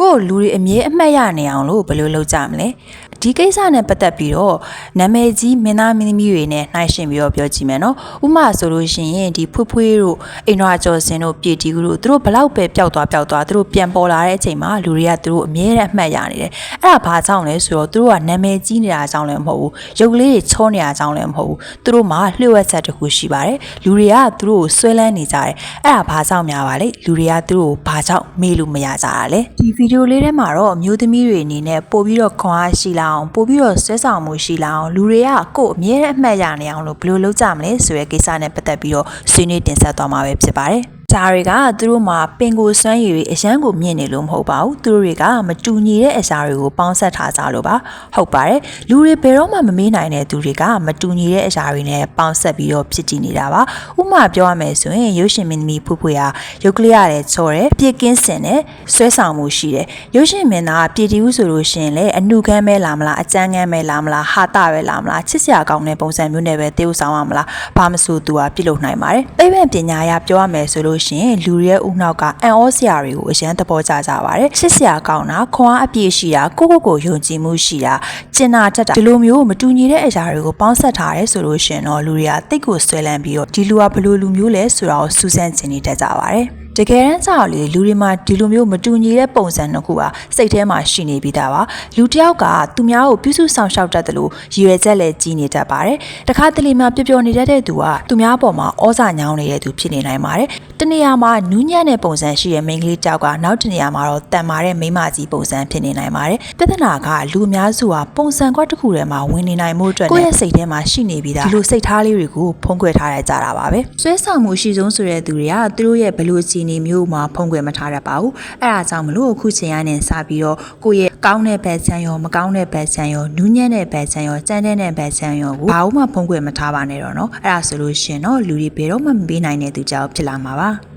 ကို့လူတွေအမြဲအမှတ်ရနေအောင်လို့ဘယ်လိုလုပ်ကြမလဲ ဒီကိစ္စနဲ့ပတ်သက်ပြီးတော့နာမည်ကြီးမင်းသားမင်းသမီးတွေနဲ့နှိုင်းယှဉ်ပြီးတော့ပြောကြည့်မယ်နော်ဥပမာဆိုလို့ရှိရင်ဒီဖွေးဖွေးတို့အိန္ဒြာကျော်စင်တို့ပြည်တီကူတို့သူတို့ဘလောက်ပဲပျောက်သွားပျောက်သွားသူတို့ပြန်ပေါ်လာတဲ့အချိန်မှာလူတွေကသူတို့အမြဲတမ်းအမှတ်ရနေတယ်အဲ့ဒါဘာကြောင့်လဲဆိုတော့သူတို့ကနာမည်ကြီးနေတာကြောင့်လည်းမဟုတ်ဘူးရုပ်ကလေးတွေချောနေတာကြောင့်လည်းမဟုတ်ဘူးသူတို့မှာလျှို့ဝှက်ချက်တစ်ခုရှိပါတယ်လူတွေကသူတို့ကိုဆွဲလန်းနေကြတယ်အဲ့ဒါဘာကြောင့်များပါလဲလူတွေကသူတို့ကိုဘာကြောင့်မေးလို့မရကြတာလဲဒီဗီဒီယိုလေးထဲမှာတော့အမျိုးသမီးတွေအနေနဲ့ပို့ပြီးတော့ခွန်အားရှိလာအောင်ပို့ပြီးတော့ဆွဲဆောင်မှုရှိလာအောင်လူတွေကကိုယ်အမြဲတမ်းအမှတ်ရနေအောင်လို့ဘယ်လိုလုပ်ကြမလဲဆိုတဲ့ကိစ္စနဲ့ပတ်သက်ပြီးတော့ဆွေးနွေးတင်ဆက်သွားမှာပဲဖြစ်ပါတယ် ဂျာတွေကသူတို့မှာပင်ကိုစွမ်းရည်တွေအရန်ကိုမြင့်နေလို့မဟုတ်ပါဘူးသူတို့တွေကမတူညီတဲ့အရာတွေကိုပေါင်းဆက်ထားကြလို့ပါဟုတ်ပါတယ်လူတွေဘယ်တော့မှမမေးနိုင်တဲ့သူတွေကမတူညီတဲ့အရာတွေနဲ့ပေါင်းဆက်ပြီးတော့ဖြစ်တည်နေတာပါဥပမာပြောရမယ်ဆိုရင်ရုပ်ရှင်မင်းသမီးဖူဖူဟာရုပ်ကလေးရတယ်ချော်တယ်ပြည့်ကင်းစင်တယ်ဆွဲဆောင်မှုရှိတယ်ရုပ်ရှင်မင်းသားကပြည်တီဦးဆိုလို့ရှိရင်လည်းအနုခမ်းပဲလာမလားအကြမ်းခမ်းပဲလာမလားဟာတာပဲလာမလားချစ်စရာကောင်းတဲ့ပုံစံမျိုးနဲ့ပဲတေးဥဆောင်ရမလားဘာမဆိုသူကပြစ်လို့နိုင်ပါတယ်သိပ္ပံပညာအရပြောရမယ်ဆိုလို့ရှိရင်လူတွေရဲ့ဥနောက်ကအံ့ဩစရာတွေကိုအရန်သဘောကျကြပါတယ်ချစ်စရာကောင်းတာခွန်အားအပြည့်ရှိတာကိုယ့်ကိုယ်ကိုယုံကြည်မှုရှိတာကျင်နာတတ်တာဒီလိုမျိုးမတူညီတဲ့အရာတွေကိုပေါင်းစပ်ထားရဲဆိုလို့ရှိရင်တော့လူတွေကတိတ်ကိုဆွဲလန်းပြီးတော့ဒီလူကဘယ်လိုလူမျိုးလဲဆိုတာကိုစူးစမ်းချင်နေတတ်ကြပါတယ် တကယ်တမ်းကျတော့လေလူတွေမှာဒီလိုမျိုးမတူညီတဲ့ပုံစံတစ်ခုပါစိတ်ထဲမှာရှိနေပြီးသားပါလူတစ်ယောက်ကသူများကိုပြုစုဆောင်ရှောက်တတ်တယ်လို့ရည်ရွယ်ချက်လည်းကြီးနေတတ်ပါတယ်တခါတလေမှပျော်ပျော်နေတတ်တဲ့သူကသူများပေါ်မှာဩဇာညောင်းနေတဲ့သူဖြစ်နေနိုင်ပါတယ်တနေရာမှာနူးညံ့တဲ့ပုံစံရှိတဲ့မိန်းကလေးတစ်ယောက်ကနောက်တနေရာမှာတော့တန်မာတဲ့မိန်းမကြီးပုံစံဖြစ်နေနိုင်ပါတယ်ပြဿနာကလူအများစုဟာပုံစံကွက်တစ်ခုထဲမှာဝင်နေနိုင်မှုအတွက်ကိုယ့်ရဲ့စိတ်ထဲမှာရှိနေပြီးသားဒီလိုစိတ်ထားလေးတွေကိုဖုံးကွယ်ထားရကြတာပါပဲဆွဲဆောင်မှုရှိဆုံးဆိုတဲ့သူတွေကသူတို့ရဲ့ဘလို့ပြည်နယ်မျိုးမှာဖုံးကွယ်မထားတတ်ပါဘူး။အဲဒါကြောင့်မလို့အခုချိန်ရနေစပြီးတော့ကိုယ့်ရဲ့ကောင်းတဲ့ဘက်ဆန်ရောမကောင်းတဲ့ဘက်ဆန်ရောနူးညံ့တဲ့ဘက်ဆန်ရောစမ်းတဲ့ဘက်ဆန်ရောကိုဘာမှဖုံးကွယ်မထားပါနဲ့တော့နော်။အဲဒါဆိုလို့ရှင်တော့လူတွေဘယ်တော့မှမပေးနိုင်တဲ့သူကြောင့်ဖြစ်လာမှာပါ။